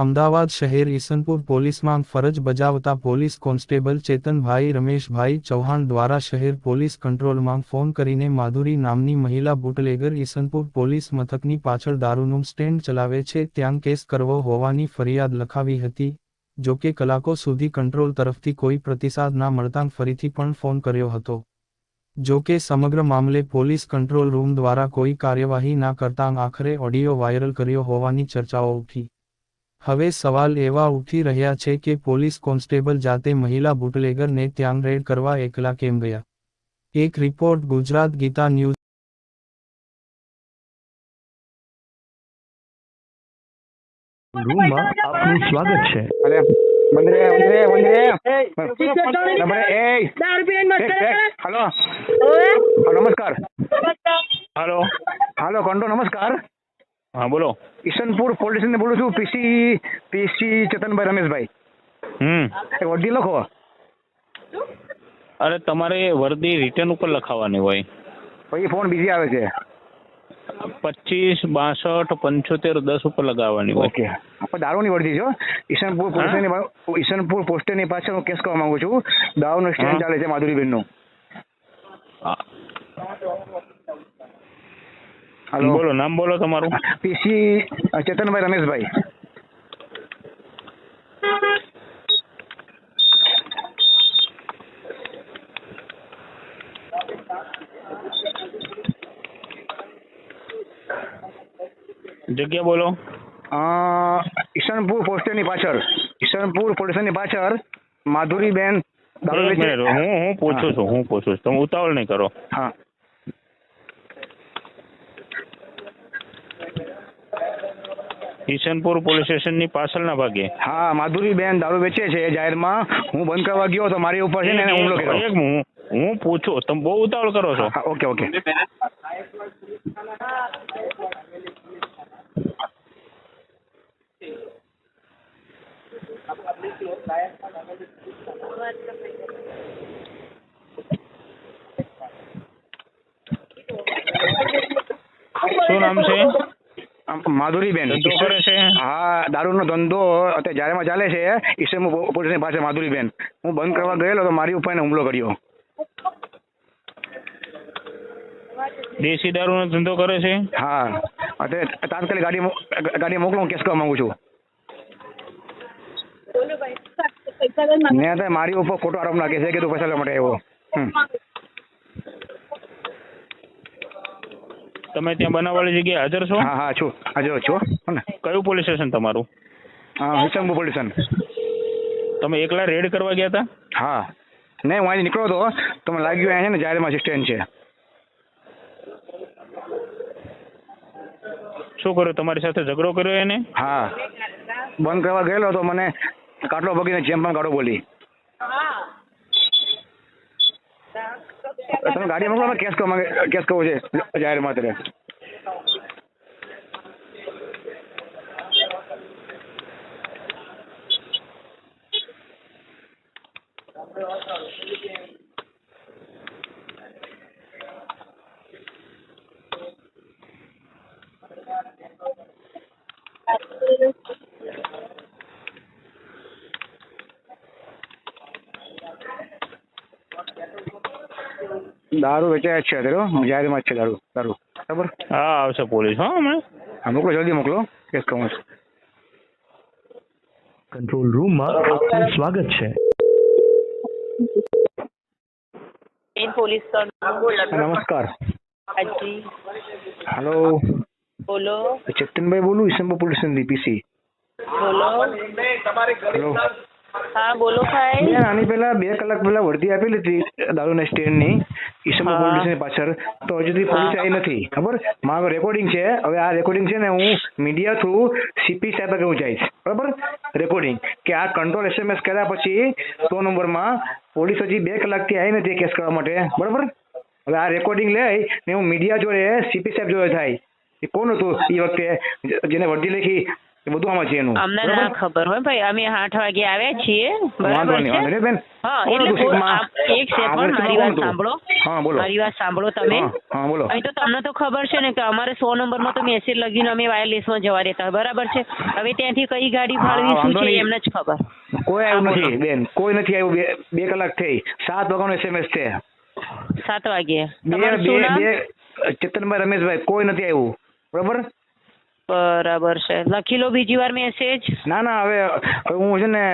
અમદાવાદ શહેર ઈસનપુર પોલીસમાં ફરજ બજાવતા પોલીસ કોન્સ્ટેબલ ચેતનભાઈ રમેશભાઈ ચૌહાણ દ્વારા શહેર પોલીસ કંટ્રોલમાં ફોન કરીને માધુરી નામની મહિલા બુટલેગર ઈસનપુર પોલીસ મથકની પાછળ દારૂનું સ્ટેન્ડ ચલાવે છે, ત્યાં કેસ કરવો હોવાની ફરિયાદ લખાવી હતી. જો કે કલાકો સુધી કંટ્રોલ તરફથી કોઈ પ્રતિસાદ ના મળતાં ફરીથી પણ ફોન કર્યો હતો. જો કે સમગ્ર મામલે પોલીસ કંટ્રોલ રૂમ દ્વારા કોઈ કાર્યવાહી ના કરતાં આખરે ઓડિયો વાયરલ કર્યો હોવાની ચર્ચાઓ ઉઠી. હવે સવાલ એવા ઉઠી રહ્યા છે કે પોલીસ કોન્સ્ટેબલ જાતે મહિલા બુટલેગરને ત્યાં રેડ કરવા એકલા કેમ ગયા? એક રિપોર્ટ ગુજરાત ગીતા ન્યૂઝ. રૂમમાં આપનું સ્વાગત છે. અરે હલો. નમસ્કાર. હાલો. હાલો નમસ્કાર. હા બોલો. ઈશનપુર પોલીસ સ્ટેશન બોલું છું પીસી પીસી ચેતનભાઈ રમેશભાઈ. હમ. વર્દી લખો. અરે તમારે વર્દી રિટર્ન ઉપર લખાવવાની હોય. પછી ફોન બીજી આવે છે. પચીસ બાસઠ પંચોતેર દસ ઉપર લગાવવાની ઓકે. આપણે દારૂની વર્દી છો ઈશનપુર પોસ્ટની ઈશનપુર પોસ્ટની પાછળ હું કેસ કરવા માંગુ છું. દારૂનો સ્ટેન્ડ ચાલે છે માધુરીબેનનું. હાલો બોલો નામ બોલો તમારું પીસી ચેતનભાઈ રમેશભાઈ જગ્યા બોલો અ, ઈશનપુર પોસ્ટ સ્ટેશનની પાછળ ઈશનપુર પોલીસ સ્ટેશનની પાછળ માધુરીબેન દારૂ એક વેચે- મિનિટ હું હું પૂછું હા. છું હું પૂછું છું તમે ઉતાવળ નહીં કરો હા ઈશનપુર પોલીસ સ્ટેશનની પાછળના ભાગે. હા માધુરીબેન દારૂ વેચે છે જાહેરમાં. હું બંધ કરવા ગયો તો મારી ઉપર છે ને એને હુમલો એક હું હું પૂછું તમે બહુ ઉતાવળ કરો છો. Okay okay. શું નામ છે? માધુરીબેન ધંધો કરે છે? હા દારૂનો ધંધો અત્યારે જાહેરમાં ચાલે છે. ઈસમ પોલીસની પાસે માધુરીબેન. હું બંધ કરવા ગયેલો તો મારી ઉપર હુમલો કર્યો. દેશી દારૂનો ધંધો કરે છે? હા. અત્યારે તાત્કાલિક ગાડી ગાડી મોકલો હું કેસ કરવા માંગુ છું. મેં મારી ઉપર ખોટો આરોપ નાખે છે કે તું પૈસા લેવા માટે આવ્યો. તમે ત્યાં બનાવવાળી જગ્યાએ હાજર છો? હા હા છું. હાજર છું ને. કયું પોલીસ સ્ટેશન તમારું? હા વિશંભુ પોલીસ સ્ટેશન. તમે એકલા રેડ કરવા ગયા હતા હા. નહીં હું અહીંથી નીકળ્યો હતો તો મને લાગ્યું અહીંયા છે ને જાહેરમાં સ્ટેન્ડ છે. શું કર્યું? તમારી સાથે ઝઘડો કર્યો એને? હા. બંધ કરવા ગયેલો તો મને. કાટલો ભગીને જેમ પણ કાઢો બોલી. તમે ગાડી મોકલો કેસ કરવા માંગે કેસ કરવો છે. જાહેરમાં અત્યારે દારૂ વેચાય છે અત્યારે જાહેરમાં જ છે દારૂ દારૂ. બરાબર? હા આવશે પોલીસ. હા હમણાં. હા મોકલો જલ્દી મોકલો. કેસ કહું છું કંટ્રોલ રૂમમાં આપનું સ્વાગત છે. નમસ્કાર. હેલો. બોલો. ચેતનભાઈ બોલું ઇસમ્બા પોલીસ દીપીસી બોલો. તમારે હા બોલો ભાઈ. આની પહેલા બે કલાક પહેલા વર્દી આપેલી હતી દારૂના સ્ટેન્ડની. ઈસમો પોલીસની પાછળ. તો હજુ સુધી પોલીસ આવી નથી. ખબર? મારો રેકોર્ડિંગ છે. હવે આ રેકોર્ડિંગ છે ને હું મીડિયા થ્રુ સીપી સાહેબ આગળ હું જઈશ. બરાબર? રેકોર્ડિંગ કે આ કંટ્રોલ એસએમએસ કર્યા પછી સો નંબરમાં પોલીસ હજી બે કલાકથી આવી નથી કેસ કરવા માટે. બરાબર? હવે આ રેકોર્ડિંગ લઈ ને હું મીડિયા જોડે સીપી સાહેબ જોડે થાય. એ કોણ હતું? એ વખતે જેને વર્ધી લખી એ બધું આમાં છે એનું. અમને ના ખબર હોય ભાઈ અમે આઠ વાગે આવ્યા છીએ. બરાબર છે? બેન. હા એટલે એક સેકન્ડ મારી વાત સાંભળો. હા બોલો. મારી વાત સાંભળો તમે. હા, બોલો. અહીં તો તમને તો ખબર છે ને કે અમારે સો નંબરમાં તો મેસેજ લગીને અમે વાયરલેસમાં જવા દેતા બરાબર છે? હવે ત્યાંથી કઈ ગાડી ફાળવી શું છે એમને જ ખબર. કોઈ આવ્યું નથી બેન. કોઈ નથી આવ્યું. બે કલાક થઈ. સાત વાગ્યાનો એસએમએસ છે. સાત વાગે. બે બે ચેતનભાઈ રમેશભાઈ કોઈ નથી આવ્યું. બરાબર? બરાબર છે. લખી લો બીજી વાર મેસેજ ના ના હવે હું છે ને